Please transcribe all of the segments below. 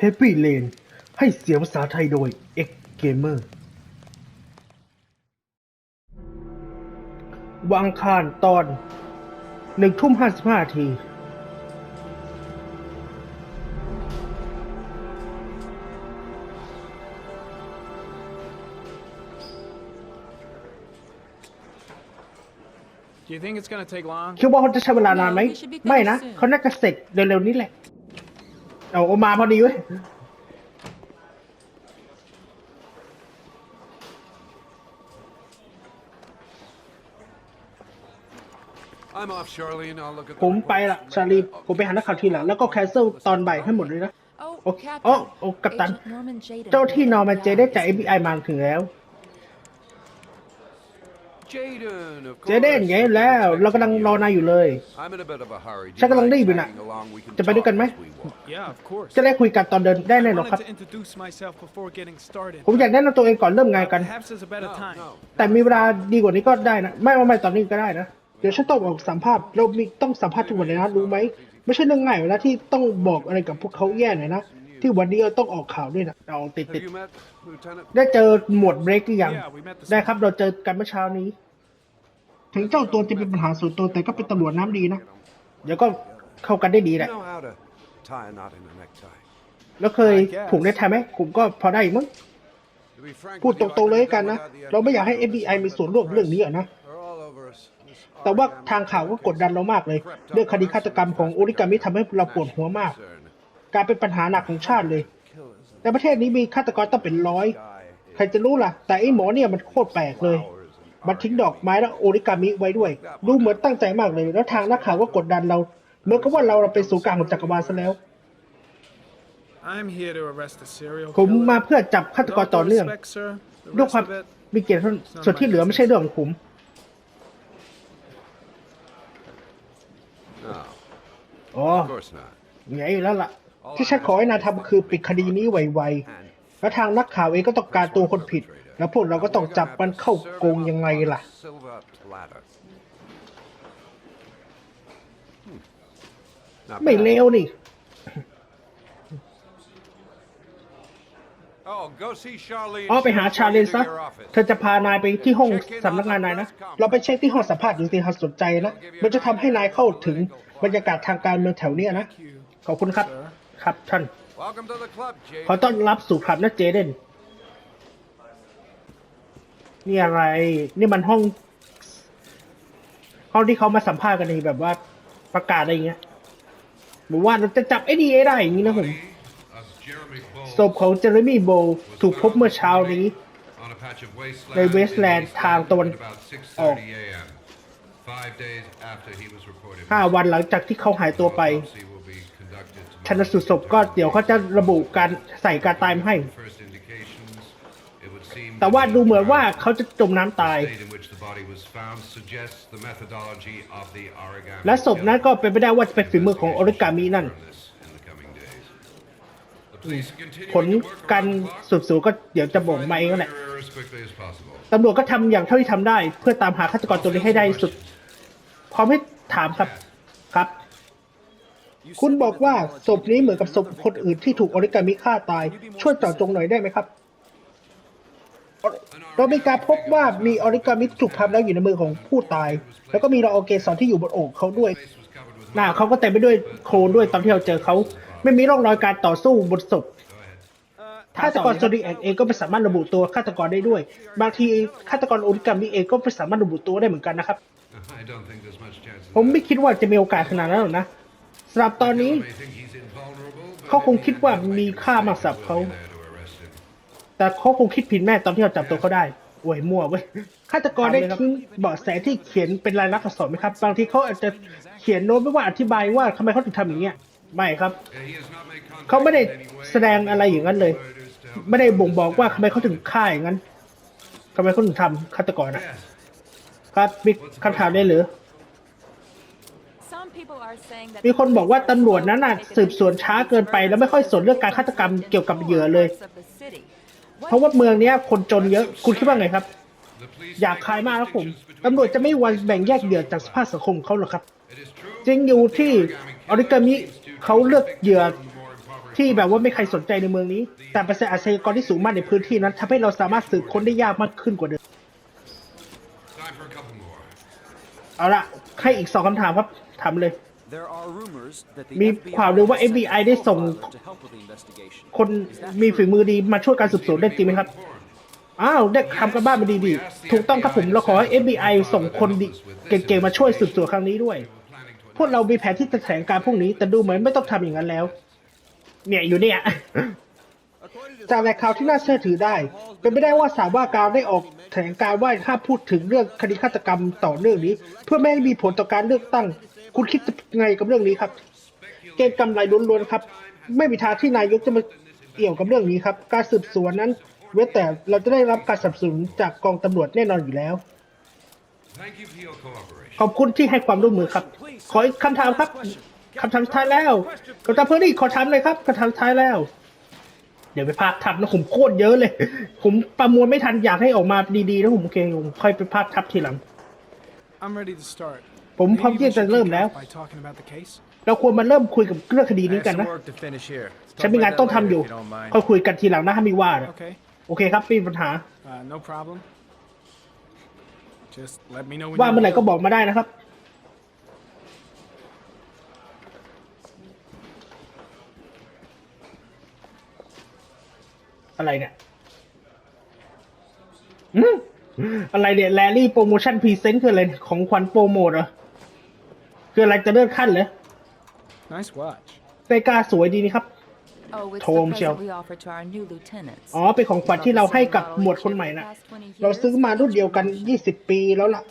Happy Lane ให้เสียงภาษาไทยโดย X Gamer วางคารตอนหนึ่งทุ่มห้าสิบห้าที Do you think it's gonna take long? คิดว่าเขาจะใช้เวลานานไหม No, we should be good ไม่นะ soon. เขาน่าจะเสร็จเร็วๆนี้แหละ เอาเอามาพอดีเว้ย I'm off, Charlene. I'll look at ผมไปละชาลีผมไปหานักข่าวทีหลังแล้วก็แคสเซิลตอนบ่ายให้หมดเลยนะ Oh, Oh, Captain. oh, oh, Captain. Agent Norman Jaden. เจ้าที่นอร์มันเจได้จาก FBI มาถึงแล้ว Jaden, of เจเดน course. ไงแล้ว เรากำลังรอนายอยู่เลย I'm in a bit of a hurry. Do ฉัน you กำลัง mind รีบอยู่น่ะ tagging along? We can จะไปด้วยกันไหม talk as we walk. Yeah, of course. จะได้คุยกันตอนเดินได้ I แน่นอนครับ wanted to introduce myself before getting started. ผมอยากแนะนำตัวเองก่อนเริ่มงานกัน Perhaps there's a better No, time. no. แต่มีเวลาดีกว่านี้ก็ได้นะไม่ไม่ไม่ตอนนี้ก็ได้นะ เดี๋ยวฉันต้องออกสัมภาษณ์เรามีต้องสัมภาษณ์ทุกวันเลยนะรู้ไหมไม่ใช่เรื่องง่ายเวลาที่ต้องบอกอะไรกับพวกเขาแย่หน่อยนะที่วันนี้เราต้องออกข่าวด้วยนะเอาติด Have ติด you met Lieutenant? ได้เจอหมวดเบรกหรือยัง Yeah, we met this ได้ครับเราเจอกันเมื่อเช้านี้ ถึงเจ้าตัวจะเป็นปัญหาส่วนตัวแต่ก็เป็นตำรวจน้ำดีนะ เดี๋ยวก็เข้ากันได้ดีแห You ละ know how to tie a knot in a necktie. แล้วเคยผูกได้ทันไหมผมก็พอได้มั้ง To be frank พูด with ต you, I รงๆเลย couldn't กัน do นะ without the เราไม่อยากให้ FBI. FBI มีส่วนร่วมเรื่องนี้อะนะ They're all over us. This แต่ว่า origami ทางข่าวก็กดดันเรามากเลย เรื่องคดีฆาตกรรมของโอริกามิทำให้เราปวดหัวมาก concern. กลายเป็นปัญหาหนักของชาติเลย Killers ในประเทศนี้มีฆาตกรต้องเป็นร้อย die ใครจะรู้ล่ะ แต่ไอ้หมอเนี่ยมันโคตรแปลกเลย มันทิ้งดอกไม้และโอริกามิไว้ด้วย ดูเหมือนตั้งใจมากเลย แล้วทางนักข่าวก็กดดันเรา เหมื่อนกับว่าเราเป็นศูนย์กลางของจักรวาลซะแล้ว I'm here to arrest the serial ผมมา killer. เพื่อจับฆาต With กร all ต่อ due เนื่อง respect, sir, the ด้วย rest ความ of it, มีเกียรติเท่านั้นส่วนที่เหลือไม่ใช่เรื่องของผม No, อ๋อ of course not. ไงอยู่แล้วล่ะ ที่ฉันขอให้นายทำคือปิดคดีนี้ไวๆ แล้วทางนักข่าวเองก็ต้องการตัวคนผิด แล้วพวกเราก็ต้องจับมันเข้าโกงยังไงล่ะ ไม่เลวนี่ อ๋อไปหาชาเลนซะ เธอจะพานายไปที่ห้องสำนักงานนายนะ เราไปเช็คที่ห้องสัมภาษณ์ดูสิหากสนใจนะ มันจะทำให้นายเข้าถึงบรรยากาศทางการเมืองแถวเนี้ยนะ ขอบคุณครับ ครับท่าน Welcome to the club, Jade. ขอต้อนรับสู่คลับนะเจเดน นี่อะไร นี่มันห้อง ห้องที่เขามาสัมภาษณ์กันนี่แบบว่าประกาศอะไรอย่างเงี้ยบอกว่าเราจะจับไอ้ดีได้อย่างนี้นะผม of Jeremy Bowl ศพของเจอร์มี่โบลถูกพบเมื่อเช้านี้ on a patch of wasteland ในเวสแลนด์ in East ทางตะวัน at about ออก 6:30 a.m. Five days after he was reported ห้าวันหลังจากที่เขาหายตัวไป Autopsy will be conducted ชันสูตรศพก็เดี๋ยวเขาจะระบุการใส่การตายมาให้ First indications, it would seem แต่ว่าดูเหมือนว่าเขาจะจมน้ำตาย the state in which the body was found suggests the methodology of the origami และศพนั้นก็เป็นไปได้ว่าจะเป็นฝีมือของโอริกามินั่น from this in the coming days. The police are continuing ผล to work การ around the clock สืบสวนก็เดี๋ยวจะบอก to มา find เอง the นั่นแหละ murderer as quickly as possible. ตำรวจก็ทำอย่างเท่าที่ทำได้ เพื่อตามหาฆาตกรตัวนี้ให้ได้ที่สุด พร้อมให้ถามครับครับ คุณบอกว่าศพนี้เหมือนกับศพคนอื่นที่ถูกออริกามิฆ่าตาย ช่วยเจาะจงหน่อยได้ไหมครับเรามีการพบว่ามีออริกามิถูกพับแล้วอยู่ในมือของผู้ตาย แล้วก็มีละออเกสรที่อยู่บนอกเขาด้วยหน้าเขาก็เต็มไปด้วยโคลนด้วยตอนที่เราเจอเขาไม่มีร่องรอยการต่อสู้บนศพฆาตกรโซดิแอกเองก็ไม่สามารถระบุตัวฆาตกรได้ด้วย บางทีฆาตกรโอริกามิเองก็ไม่สามารถระบุตัวได้เหมือนกันนะครับ I don't think there's much chance of ผมไม่คิดว่าจะมีโอกาสขนาดนั้นหรอกนะสำหรับตอนนี้ They think he's invulnerable, but เขาคงคิดว่ามีค่ามากสำหรับเขา there to arrest him. แต่เขาคงคิดผิดแม่ตอนที่เราจับตัวเขาได้โวยมั่วเว้ยฆาตกรได้ทิ้งเบาะแสที่เขียนเป็นลายลักษณ์อักษรไหมครับ บางทีเขาอาจจะเขียนโน้ตไม่ว่าอธิบายว่าทำไมเขาถึงทำอย่างเงี้ยไม่ครับ Yeah, he has not made contact เขาไม่ได้ in any way แสดงอะไรอย่างนั้นเลย Murders to help ไม่ได้บ่งบอกว่าทำไมเขาถึงฆ่าอย่างนั้นทำไมเขาถึงทำฆาตกรนะ Yes. ครับมีคำถามได้หรือ Some people are saying that มีคนบอกว่าตำรวจนั้นน่ะสืบสวนช้าเกินไป แล้วไม่ค่อยสนเรื่องการฆาตกรรมเกี่ยวกับเหยื่อเลย เพราะว่าเมืองเนี้ยคนจนเยอะคุณคิดว่าไงครับ The police อยาก make คายมากครับผม distinctions between ตำรวจจะไม่วันแบ่งแยกเหยื่อจากสภาพสังคมเขาหรอกครับ It is true จริงอยู่ที่ออริกามิเขาเลือกเหยื่อที่แบบว่าไม่ใครสนใจในเมืองนี้ แต่เปอร์เซ็นต์อาชญากรที่สูงมากในพื้นที่นั้นทำให้เราสามารถสืบค้นได้ยากมากขึ้นกว่าเดิม Time for a couple more. เอาละให้อีกสองคำถามครับถามเลย There are rumors that the มี FBI ข่าวลือว่า sent FBI ได้ส่ง profiler to help with the investigation. คนมีฝีมือดีมาช่วยการสืบสวนได้จริงไหมครับ อ้าว ได้ทำกันบ้านมาดีๆถูกต้องครับผมเราขอให้ FBI ส่งคนดีเก่งๆ มาช่วยสืบสวนครั้งนี้ด้วย พวกเรามีแผนที่จะแถลงการพวกนี้ แต่ดูเหมือนไม่ต้องทำอย่างนั้นแล้ว เนี่ยอยู่เนี่ย จากแหล่งข่าวที่น่าเชื่อถือได้ เป็นไม่ได้ว่าสามว่าการได้ออกแถลงการว่าห้ามพูดถึงเรื่องคดีฆาตกรรมต่อเนื่องนี้ เพื่อไม่ให้มีผลต่อการเลือกตั้ง คุณคิดไงกับเรื่องนี้ครับ เกณฑ์กำไรล้วนๆครับ ไม่มีทางที่นายกจะมาเกี่ยวกับเรื่องนี้ครับ การสืบสวนนั้น เว้นแต่เราจะได้รับการสนับสนุนจากกองตำรวจแน่นอนอยู่แล้ว ขอบคุณที่ให้ความร่วมมือครับ ขออีกคำถามครับคำถามท้ายแล้วกำลังเพื่อนนี่ขอถามเลยครับคำถามท้ายแล้ว เดี๋ยวไปพากทับนะผมโคตรเยอะเลย ผมประมวลไม่ทันอยากให้ออกมาดีๆนะผมโอเคผมค่อยไปพากทับทีหลัง I'm ready to start. ผมพร้อม Maybe ที่ we จะ should เริ่ม kick แล้ว off by talking about the case. เราควรมาเริ่มคุยกับเรื่องคดีนี้ I กัน have นะ some work to finish here. Let's ฉัน talk มีงาน about ต้อง that ทำอยู่ later if you don't mind. ค่อยคุยกันทีหลังนะถ้ามีว่านะ Okay. โอเคครับไม่มีปัญหา Uh, no problem. Just let me know when ว่า you're เมื่อไหร่ก็ ready. บอกมาได้นะครับ อะไรเนี่ยอืมอะไรเนี่ยแรลลี่โปรโมชั่นพรีเซนต์คืออะไรเนี่ยของขวัญโปรโมทเหรอ คืออะไรจะเลื่อนขั้นเหรอ Nice watch. นาฬิกาสวยดีนี่ครับ Oh, it's Tom the Shell. present we offer to our new lieutenants. อ๋อ เป็นของขวัญที่เราให้กับหมวดคนใหม่นะ เราซื้อมารุ่นเดียวกัน 20 ปีแล้วล่ะ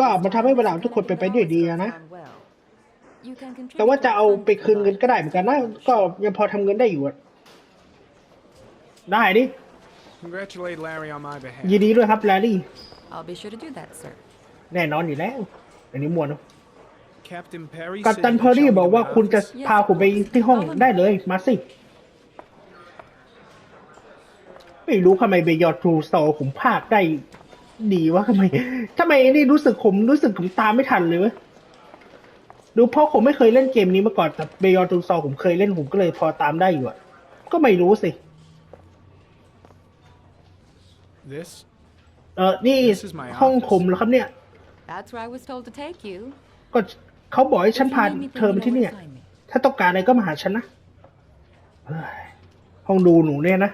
ก็มันทำให้เวลาทุกคนเป็นไปด้วยดีอะนะ แต่ว่าจะเอาไปคืนเงินก็ได้เหมือนกันนะ ก็ยังพอทำเงินได้อยู่อะ ได้ดิ Congratulate Larry on my behalf. ยินดีด้วยครับแรลลี่ I'll be sure to do that, sir. แน่นอนอยู่แล้วอันนี้มวนเนอะ Captain Perry กัป said ตัน you เพ can อร์รี่ show me บอกว่า around. คุณจะพาผมไปที่ห้องได้เลย มาสิ ไม่รู้ทำไมเบยอทรูโซผมภาคได้ดีวะทำไมทำไมนี่รู้สึกผมรู้สึกผมตามไม่ทันเลยวะดูเพราะผมไม่เคยเล่นเกมนี้มาก่อนแต่เบยอทรูโซผมเคยเล่นผมก็เลยพอตามได้อยู่อะก็ไม่รู้สิ This? เออนี่ This is my ห้อง office. ผมเหรอครับเนี่ย That's where I was told to take you. ก็เขาบอกให้ฉัน If พา you need me, เธอ then มา you ที่ know เนี่ where ย to find me. ถ้าต้องการอะไรก็มาหาฉันนะเฮ้ยห้องดูหนูเนี่ยนะ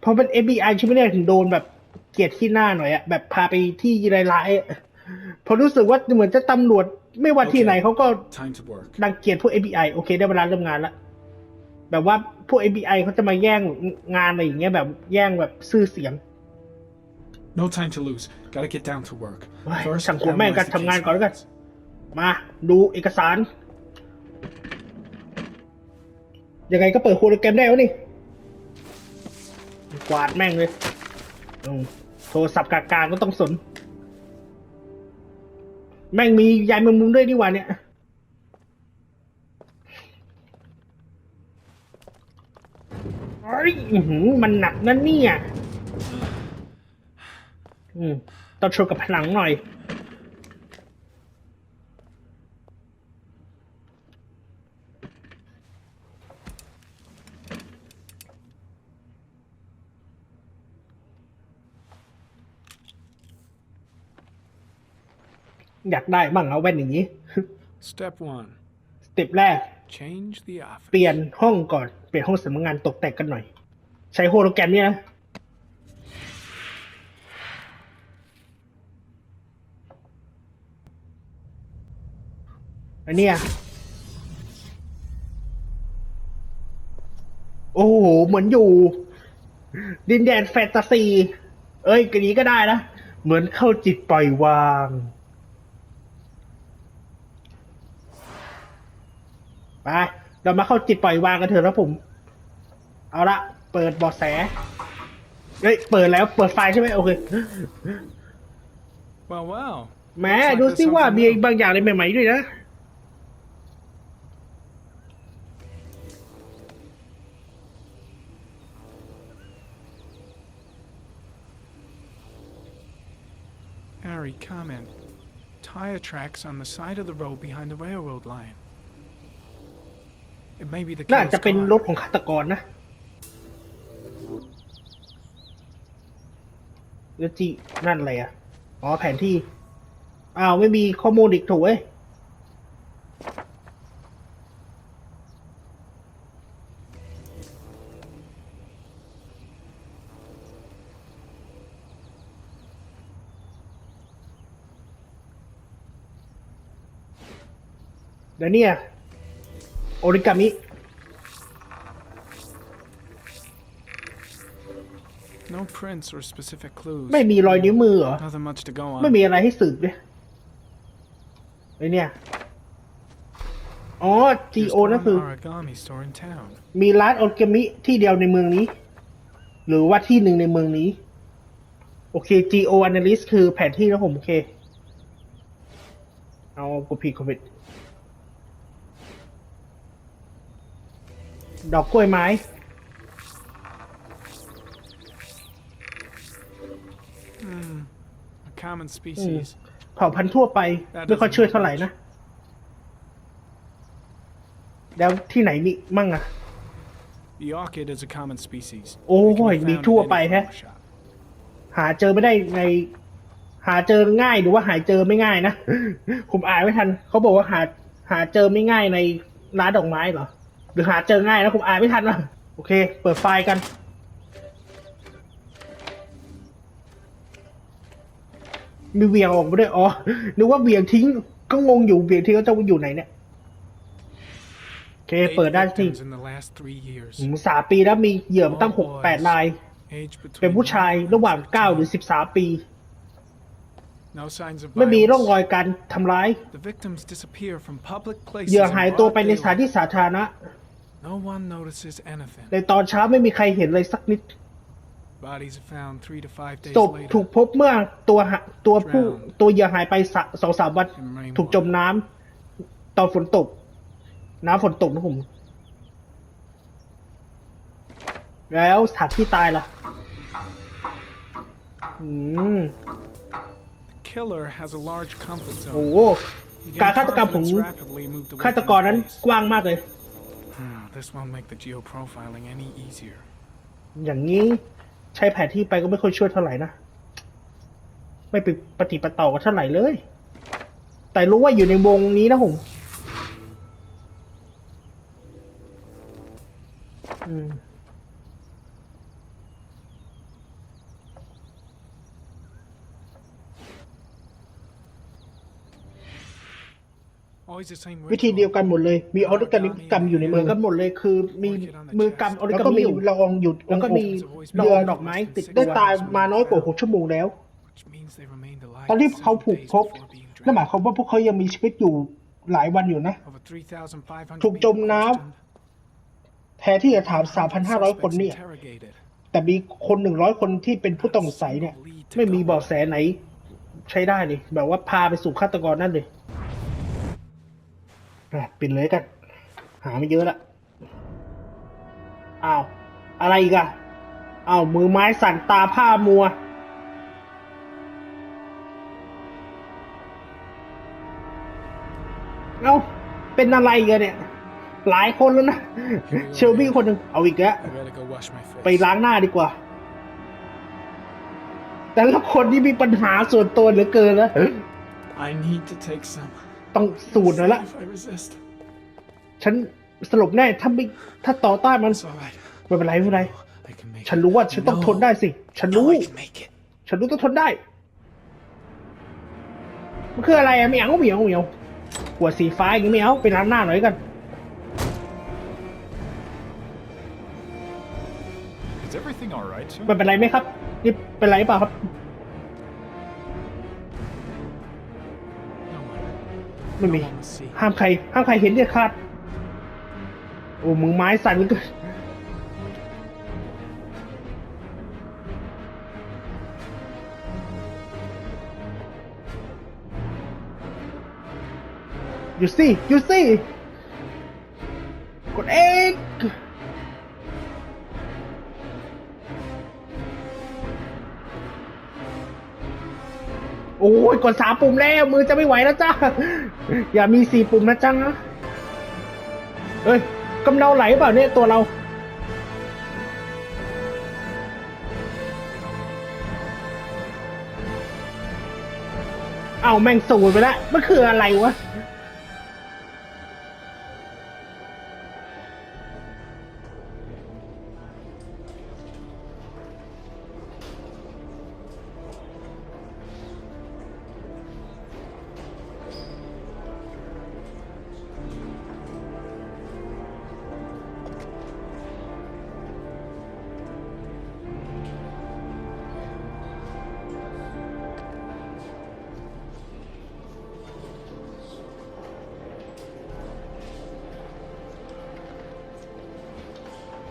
เพราะเป็น FBI ใช่ไหมเนี่ยถึงโดนแบบเกลียดที่หน้าหน่อยอะแบบพาไปที่ร้ายๆอะเพอรู้สึกว่าเหมือนจะตำรวจไม่ว่าที่ไหนเขาก็ Time to work. รังเกียจพวก FBI โอเค ได้เวลาเริ่มงานละแบบว่าพวก FBI เขาจะมาแย่งงานอะไรอย่างเงี้ยแบบแย่งแบบซื่อเสียง No time to lose. Gotta get down to work. เฮ้ย First, ช่างหัวแม่งกัน analyze the ทำงาน case ก่อนแล้วกัน documents. มาดูเอกสาร ยังไงก็เปิดโฮโลแกรมได้แล้วนี่ กวาดแม่งเลยอืมโทรศัพท์กากาก็ต้องสน แม่งมียายแมงมุมด้วยนี่หว่าเนี่ยเฮ้ยอื้อหือมันหนักนั่นเนี่ย อืมต้องชนกับผนังหน่อย อยากได้บ้างเอาแว่นอย่างนี้ Step one. สเต็ปแรก Change the office. เปลี่ยนห้องก่อน เปลี่ยนห้องสำนักงานตกแต่งกันหน่อย ใช้โฮโลแกรมเนี่ยนะ อันเนี้ยโอ้โห เหมือนอยู่ ดินแดนแฟนตาซี เอ้ยกันนี้ก็ได้นะ เหมือนเข้าจิตปล่อยวาง ไป เรามาเข้าจิตปล่อยวางกันเถอะนะผม เอาละ เปิดเบอแส เฮ้ย เปิดแล้ว เปิดไฟล์ใช่ไหมโอเค Well, well. แหมดูซิว่ามีบางอย่างอะไรใหม่ๆด้วยนะ comment. Tire tracks on the side of the road behind the railroad line. It may be the น่า kid's จะเป็น car. รถของฆาตกรนะแล้วจีนั่นอะไรอะ อ๋อแผนที่ อ้าว ไม่มีข้อมูลอีกถูกเว้ย เดี๋ยวเนี่ยโอริกามิ No prints or specific clues. ไม่มีรอยนิ้วมือเหรอ Nothing much to go on. ไม่มีอะไรให้สืบเลยไอเนี่ยอ๋อ There's G.O. one นั่นคือ origami store in town. มีร้านโอริกามิที่เดียวในเมืองนี้ หรือว่าที่หนึ่งในเมืองนี้ โอเค Geo Analyst คือแผนที่นะผม โอเค เอากดผิดกดผิด ดอกกล้วยไม้ A common species. เผ่าพันธุ์ทั่วไป ไม่ค่อยเชื่อเท่าไหร่นะ แล้วที่ไหนมีมั่งอะ The orchid is a common species. Oh, It can be boy, found มี in ทั่ว any ไปแฮะ flower shop. หาเจอไม่ได้ใน หาเจอง่ายหรือว่าหาเจอไม่ง่ายนะ ผมอ่านไม่ทัน เขาบอกว่าหา หาเจอไม่ง่ายในร้านดอกไม้เหรอ หรือหาเจอง่ายนะผมอ่านไม่ทันนะโอเค เปิดไฟล์กัน มีเวียงออกมาด้วยอ๋อ นึกว่าเวียงทิ้ง ก็งงอยู่เวียงทิ้งเขาจะอยู่ไหนเนี่ย โอเค Eight เปิดได้ที่ victims in the last three years. สามปีแล้วมีเหยื่อมาตั้งหกแปดราย Age between เป็นผู้ชาย one and ระหว่าง 15. เก้าหรือสิบสามปี No signs of ไม่มีร่องรอย violence. การทำร้าย The victims disappear from public places เหยื่อ in หายตัว broad ไปในสถาน daylight. ที่สาธารณะ No one notices anything. ในตอนเช้าไม่มีใครเห็นเลยสักนิด Bodies are found three to five days ศพ later. ถูกพบเมื่อตัวหาตัวผู้ Drowned. ตัวเหยื่อหายไปสะสองสามวัน In rainwater. ถูกจมน้ำตอนฝนตก น้ำฝนตกนะผม แล้วสถานที่ตายล่ะ อืม Killer has a large comfort โอ้ zone. โห He การ gained ฆาตกรรมของ confidence rapidly, moved away ฆาต from กร the นั้น place. กว้างมากเลย Hmm, This won't make the geoprofiling any easier. อย่างนี้ใช้แผนที่ไปก็ไม่ค่อยช่วยเท่าไหร่นะ ไม่ไปปฏิปต่อกันเท่าไหร่เลย แต่รู้ว่าอยู่ในวงนี้นะผมอืม วิธี ritual. เดียวกันหมดเลย มีออริกามิกรรมอยู่ในมือกันหมดเลย คือมีมือกรรมออริกามิอยู่ละอองหยุดแล้วก็มีเรือดอกไม้ติดได้ตายมาน้อยกว่าหกชั่วโมงแล้ว Which means they remained alive ตอนที่ for เขา seven ผูก days พบ before being นั่นหมาย drowned. ความว่าพวกเขายังมีชีวิตอยู่หลายวันอยู่นะ Over 3,500ถูกจม people น้ำ questioned. แทนที่จะถาม100 3,500 คน suspects เนี่ย interrogated. แต่มีคนหนึ่งร้อยคนที่เป็นผู้ต้องสงสัยเนี่ย ไม่มีเบาะแสไหน ใช้ได้เลย แบบว่าพาไปสู่ฆาตกรนั่นเลยอะ ปิดเลยกัน หาไม่เยอะละอ้าว อะไรอีกอะอ้าว มือไม้สั่นตาผ้ามัว เอ้า เป็นอะไรกันเนี่ย หลายคนแล้วนะ เชลบี้คนหนึ่งเอาอีกแล้ว ไปล้างหน้าดีกว่า แต่ละคนที่มีปัญหาส่วนตัวเหลือเกินแล้ว I need to take some. ต้องสูตรหน่อยละ If I resist, ฉันสรุปแน่ถ้าไม่ถ้าต่อต้านมัน it's alright. ไม่เป็นไรไม่เป็นไร I can make ฉัน it. รู้ว่าฉันต้องทนได้สิ ฉันรู้ I can make it. ฉันรู้ต้องทนได้ มันคืออะไรอะเหมียวเหมียวเหมียวหัวสีฟ้าอย่างนี้เหมียวไปล้างหน้าหน่อยกัน Is everything all right, sir? ไม่เป็นไรไหมครับนี่เป็นไรเปล่าครับ ไม่มี No one will see. ห้ามใคร ห้ามใครเห็นเด็ดขาดโอ้มือไม้สั่นเหลือเกินอยู่สิอยู่สิ อ้ยกดสามปุ่มแล้ว มือจะไม่ไหวแล้วจ้าอย่ามีสี่ปุ่มนะจ้าเอ้ยกำเนาไหลเปล่าเนี่ยตัวเรา เอาแม่งสูดไปแล้วมันคืออะไรวะ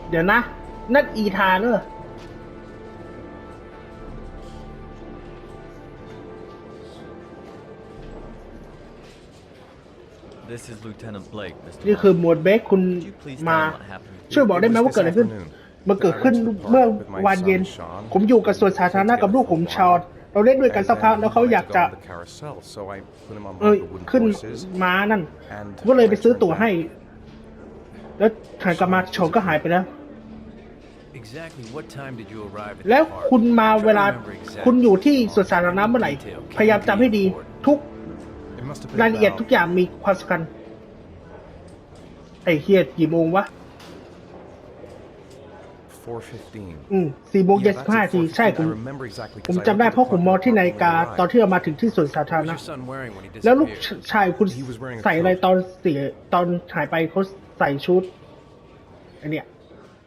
เดี๋ยวนะ นั่นอีธานเนอะ This is Lieutenant Blake, Mr. นี่คือหมวดเบคคุณ Could you please มา tell me what happened? ช่วยบอกได้ไหมว่าเกิดอะไรขึ้น มันเกิดขึ้นเมื่อวานเย็น ผมอยู่กับส่วนสาธารณะกับลูกผมชอนเราเล่นด้วยกันสักพักแล้วเขาอยากจะเอ้ยขึ้นม้านั่นผมก็เลยไปซื้อตั๋วให้ แล้วหันกลับมาชอนก็หายไปแล้ว Exactly what time did you arrive at แล้ว the park? คุณมาเวลา Try to remember exactly คุณอยู่ที่สวนสาธารณะเมื่อไหร่ พยายามจำให้ดีทุก It must have been รายละเอียด about ทุกอย่างมีความสำคัญ ไอ้เฮียกี่โมงวะ 4:15. อืมสี่โมงเย็นสิบห้าทีใช่ผมผมจำได้เพราะผมมองที่นาฬิกาตอนที่เรามาถึงที่สวนสาธาร What ณะ was your son wearing when he แล้วลูก disappeared? ชายคุณใส่อะไรตอนเสียตอนหายไปเขาใส่ชุดไอเนี่ย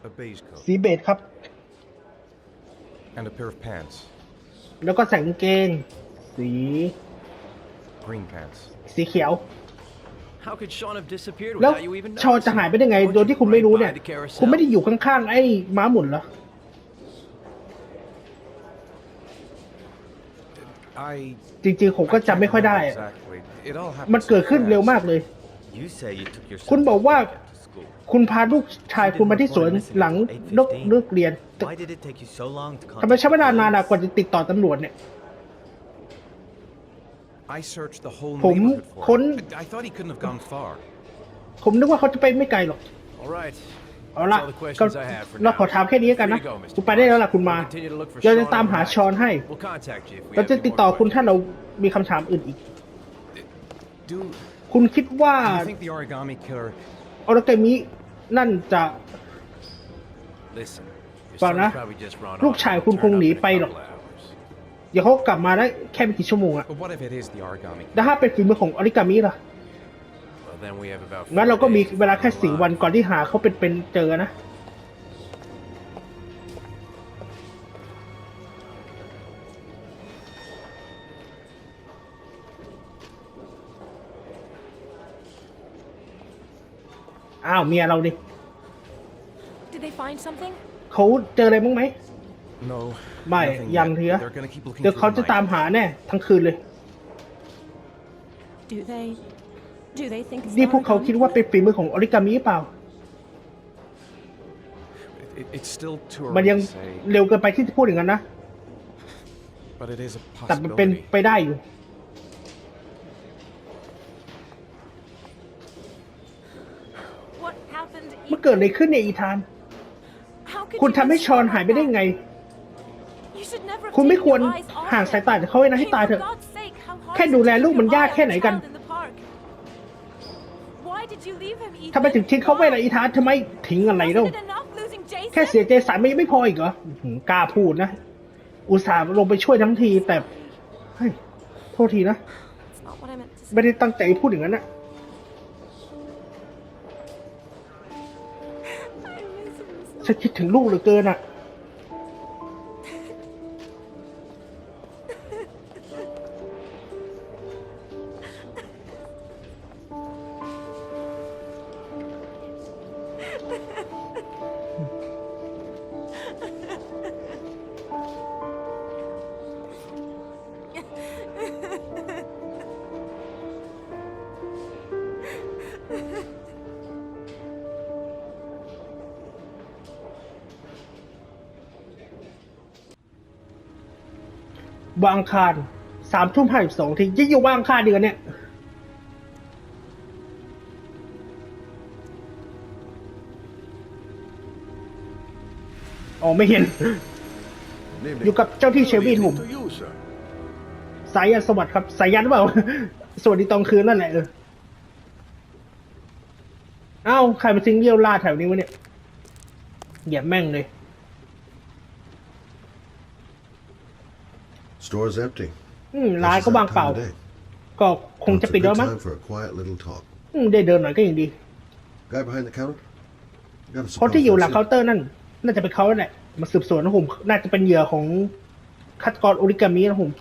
A beige coat สีเบจครับ and a pair of pants, แล้วก็ใส่กางเกง สี green pants. สีเขียว How could Sean have disappeared แล้ว without you even ชอนจะหายไปได้ไง noticing? โดยที่คุณไม่รู้เนี่ย Right by the carousel? คุณไม่ได้อยู่ข้างๆ ไอ้ม้าหมุนเหรอ I จริงๆ ผมก็จำไม่ค่อยได้อะ exactly. It all มัน happened เกิด so ขึ้นเร็ว fast. มากเลย You say you took your คุณ son บอกว่า to school. คุณพาลูกชายคุณมาที่สวนหลังนกเลิกเรียน Why did it take you so long to ทำไม contact ใช้เวลา the นานอะ police? กว่าจะติดต่อตำรวจเนี่ย I searched the whole ผม neighborhood for ค้น him. I, I thought he couldn't have gone far. ผมนึกว่าเขาจะไปไม่ไกลหรอก All right. เอา That's ละ all the ก็ questions I have for เรา now. ขอถามแค่นี้กันนะ Free to go, Mr. คุณไปได้แล้วล่ะคุณมา We'll continue to look for เราจะ Sean ตามหา and ชอนให้ We'll contact you if we เรา have จะ any ติด more ต่อคุณ questions. ถ้าเรามีคำถามอื่นอีก Do, คุณคิดว่า do you think the origami killer ออร์เกมินั่นจะ Listen, your ฟัง son's นะ probably just run ลูก off ชาย and คุณ turn คง up หนี in a ไปหรอก couple hours. เดี๋ยวเขากลับมาได้แค่ไม่กี่ชั่วโมงอะ but what if it is the origami แล้วถ้าเป็นฝีมือของออริกามิล่ะ Well, then we have about งั้น four เราก็มี days to เวลาแค่ find สี่ him วัน alive. ก่อนที่หาเขาเป็นเป็นเจอนะ อ้าวเมียเราดิ Did they find something? เขาเจออะไรบ้างไหม No. ไม่ nothing ยัง yet. เทีย They're gonna keep looking เดี๋ยว through เขา the จะ night. ตามหาแน่ทั้งคืนเลย Do they? Do they think? it's นี่ the พวกเขา origami คิดว่าเป็นฝีมือของออริกามิหรือเปล่า It, it's still too มัน early ยัง to say, เร็วเกินไปที่จะพูดอย่างนั้นนะ but it is a แต่มันเป็น possibility. ไปได้อยู่ What happened? มันเกิดอะไรขึ้นในยอีธาน How could คุณ you ทำให้ miss ชอน her หายไป like ได้ that? ไง You should never have คุณไม่ taken ควร your eyes off ห่าง it. สายตาจากเขาไว้นะให้ Hey, ตาย for เถอะ God's sake, how hard แค่ is it ดู to แล keep ลูก your มันยาก eye on แค่ไหน a กัน child in the park? Why did you leave him, Ethan? ทำไมถึงทิ้งเขาไว้ล่ะอีธานทำไมทิ้งอะไรเล่า Wasn't it enough losing Jason? แค่เสียใจสายมันยังไม่พออีกเหรออื้อหือกล้าพูดนะ อุตส่าห์ลงไปช่วยทั้งทีแต่เฮ้ยโทษทีนะ That's not what I meant to say. ไม่ได้ตั้งใจพูดอย่างนั้นนะ ฉันคิดถึงลูกเหลือเกินอะ วางคารสามทุ่มห้าสิบสองทียิ่งอยู่วางค่าเดือนเนี่ยอ๋อไม่เห็น อยู่กับเจ้าที่เชฟวีนผมสายันสวัสดิ์ครับ สายันเปล่า สวัสดีตอนคืนนั่นแหละเออเอ้า ใครมาซิงเกิลยวลาแถวนี้วะเนี่ยเหยียบแม่งเลย Store's empty. อืมร้านก็ว่างเปล่าก็คงจะปิดแล้วมั้ง Time for a quiet little talk. อืมได้เดินหน่อยก็ยังดี Guy behind the counter? Got a คนที่อยู่หลัง surprise เคาน์เตอร์นั่น น่าจะเป็นเขาแหละมาสืบสวนนะผม น่าจะเป็นเหยื่อของฆาตกรโอริกามินะผม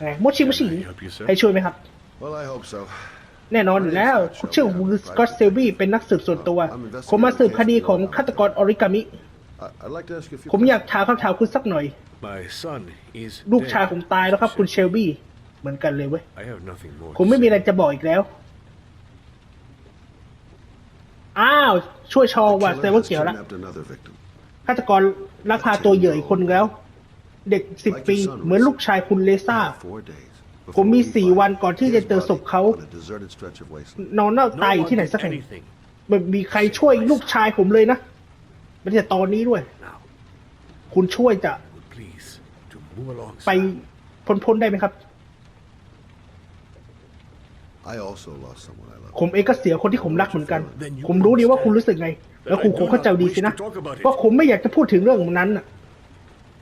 ไงโมชิโมชิ help you, sir? ให้ช่วยไหมครับ Well, I hope so. แน่นอนอยู่แล้วคุณชื่อวูสกอตเซลบี้เป็นนักสืบส่วนตัวผมมาสืบคดีของฆาตกรโอริกามิ I- I'd like to ask you a few ผมอยากถามคำถามคุณสักหน่อย My son is ลูกชายผมตายแล้วครับคุณเชลบี้ เหมือนกันเลยเว้ย I have nothing more. ผมไม่มีอะไรจะบอกอีกแล้ว อ้าว ช่วยชอ The ว่ะ killer แต่ว่า has เกี่ยวละ kidnapped another victim. ฆาตกรลักพาตัวเหยื่ออีกคนแล้ว เด็กสิบปี เหมือนลูกชายคุณเลซ่า Four days. ผมมี before we สี่ find วันก่อนที่จะเจอศพเขา on a deserted stretch of wasteland. นอนเน่าตายอยู่ที่ไหนสักแห่งไม่มีใครช่วยลูกชายผมเลยนะ ไม่ใช่ตอนนี้ด้วย คุณช่วยจะ Please, to move along. ไปพ้นๆได้ไหมครับ I also lost someone I love. ผมเองก็เสียคนที่ผมรักเหมือนกัน ผมรู้ดีว่าคุณรู้สึกไง แล้วคุณคงเข้าใจดีสินะว่าผมไม่อยากจะพูดถึงเรื่องนั้นน่ะ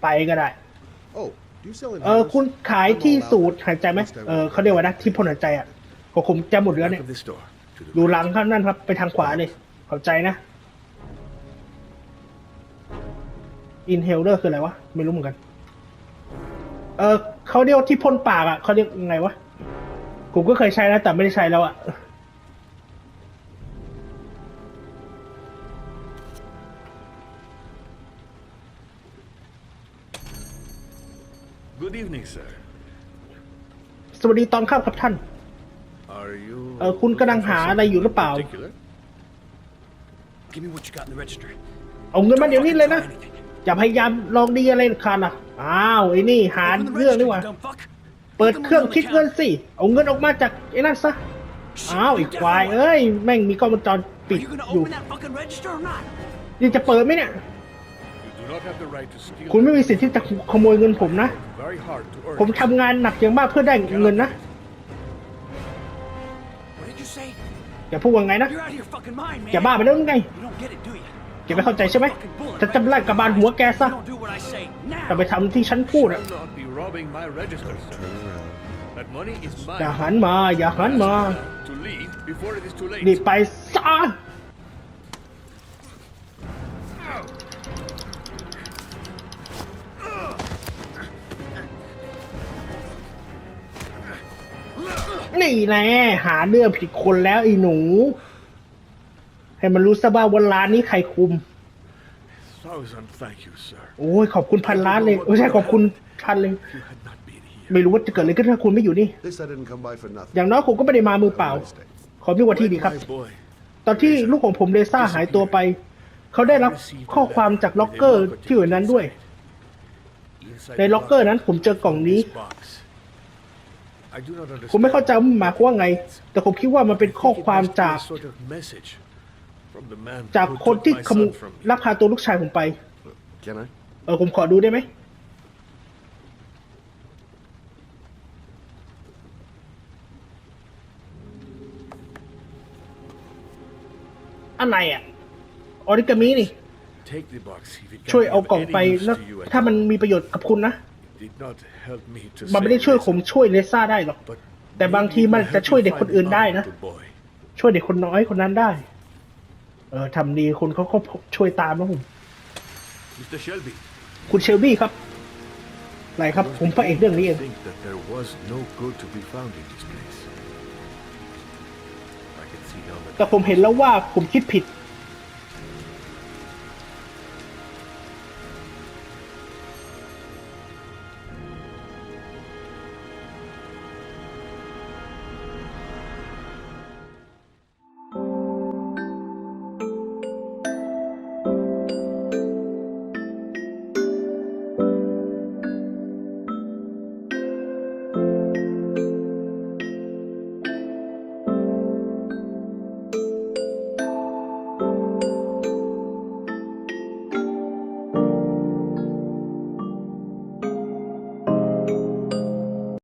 ไปก็ได้ Oh, do you sell เออ inhalers? คุณขายที่ I'm all สู out. ตรหายใจไหมเออเขาเรียกว่านะที่พ่นหายใจอะก็ผมจะหมดแล้วเนี่ย Of this door. To the อยู่หลังข้างนั่นครับ ไปทางขวาเลยเข้าใจนะ อินเฮลเลอร์คืออะไรวะ ไม่รู้เหมือนกัน เออเขาเรียกว่าที่พ่นปากอะเขาเรียกไงวะผมก็เคยใช้นะแต่ไม่ได้ใช้แล้วอะ Good evening, sir. สวัสดีตอนค่ำครับท่าน Are you? เออคุณกำลังหาอะไรอยู่หรือเปล่า Particular? Give me what you got in the register. เอาเงินมาเดี๋ยวนี้เลยนะ อย่าพยายามลองดีอะไรคันอะ อ้าวไอ้นี่หา Open the เรื่อง register, นี่หว่า you dumb fuck. เปิดเครื่องคิดเงินสิ เอาเงินออกมาจากไอ้นั่นซะ อ้าวไอีกควายเอ้ยแม่งมีกล้องวงจรปิ Are ด you gonna อยู่ open that fucking register or not? นี่จะเปิดไหมเนี่ย You do not have the right to steal. คุณไม่มีสิทธิ์ที่จะขโมยเงินผมนะ Very hard to earn. ผมทำงานหนักอย่างมากเพื่อได้เงินนะ What did you say? อย่าพูดว่าไงนะ You're out of your fucking mind, man. อย่าบ้าไปแล้วไง แกไม่เข้าใจใช่ไหมจะจำลากกระบาลหัวแกซะจะไปทำที่ฉันพูดอะอย่าหันมา อย่าหันมานี่ไปซะนี่แหละหาเรื่องผิดคนแล้วไอ้หนู ให้มันรู้ซะบ้างว่าร้านนี้ใครคุม Thousand thank you, sir. โอ้ยขอบคุณพันล้านเลยไม่ใช่ขอบคุณพันเลย You had not been here. ไม่รู้ว่าจะเกิดอะไรขึ้นถ้าคุณไม่อยู่นี่ This I didn't come by for nothing. อย่างน้อยผมก็ไม่ได้มามือเปล่า ขอมีวันที่ดีครับ My boy. ตอนที่ลูกของผมเลซ่าหายตัวไป เขาได้รับข้อความจากล็อกเกอร์ที่อยู่ในนั้นด้วย Inside ในล็อกเกอร์นั้นผมเจอกล่องนี้ this box. I do not understand. ผมไม่เข้าใจว่ามันหมายความว่าไง แต่ผมคิดว่ามันเป็นข้อความจาก It must be a sort of message from the man จาก who คน took ที่ my ขโม son ย from me. ลักพาตัวลูกชายผมไป Can I? เออผมขอดูได้ไหมอะไรอะ ออริกามินี่ Take the box if it can ช่วย be เอา of กล่อง any ไป use แล้ว to you and ถ้ามันมีประโยชน์กับคุณนะ did not help me to มันไม่ได้ save ช่วย this, ผมช่วยเลซ่าได้หรอก but แต่บางทีมันจะช่วยเด็กคนอื่นได้นะ the boy. ช่วยเด็กคนน้อยคนนั้นได้เออทำดีคนเขาก็ช่วยตามนะผม Mr. Shelby, คุณเชลบี้ครับอะไรครับ ผมพระเอกเรื่องนี้เอง think that there was no good to be found in this place. I can see now that แต่ผมเห็นแล้วว่าผมคิดผิด I